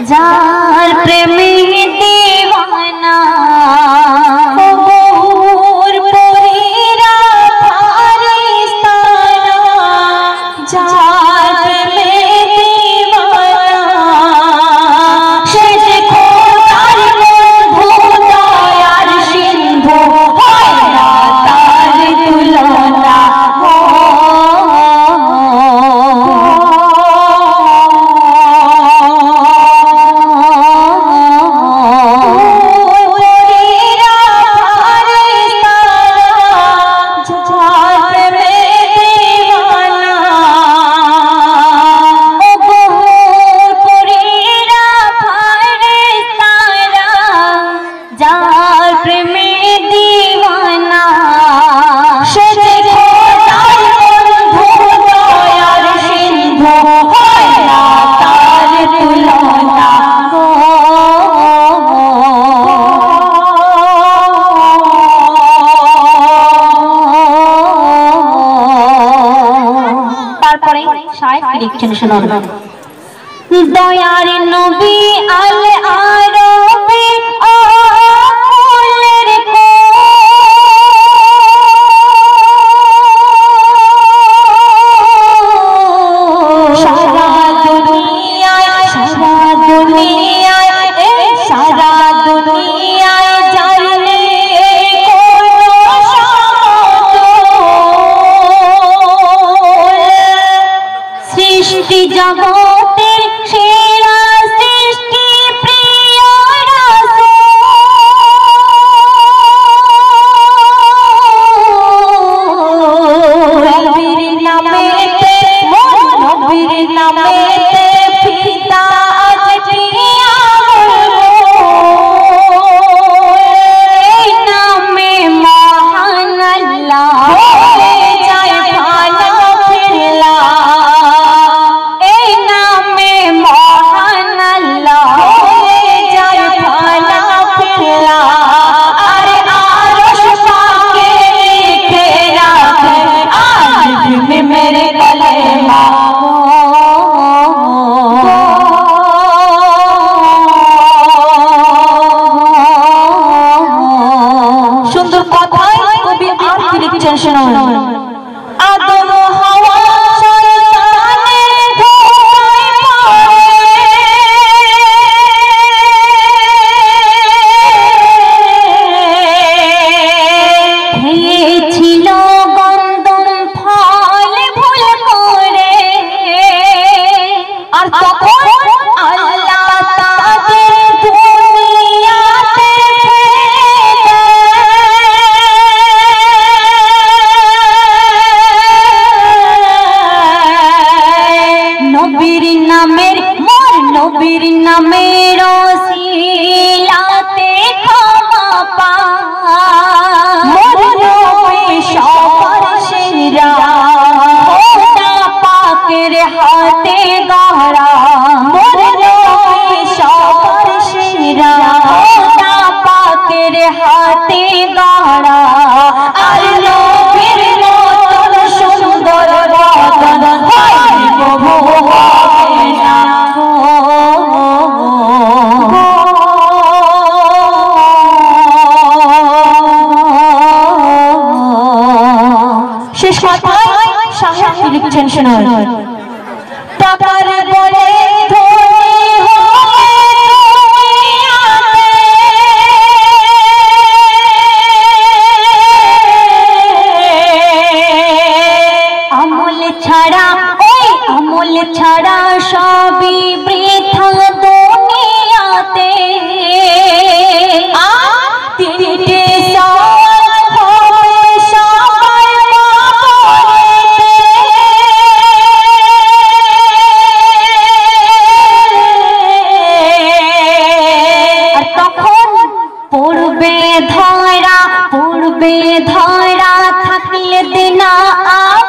जान प्रेम আরেক টেনশন হল দয়ার 谁家风？但是呢，দাঁড়া। আর লোকের মতন শেষ কথায় সাহেব লিখছেন শোনার ছাড়া সবই বৃথা দুনিয়াতে। পূর্বে ধরা পূর্বে ধরা থাকলে দিনা আ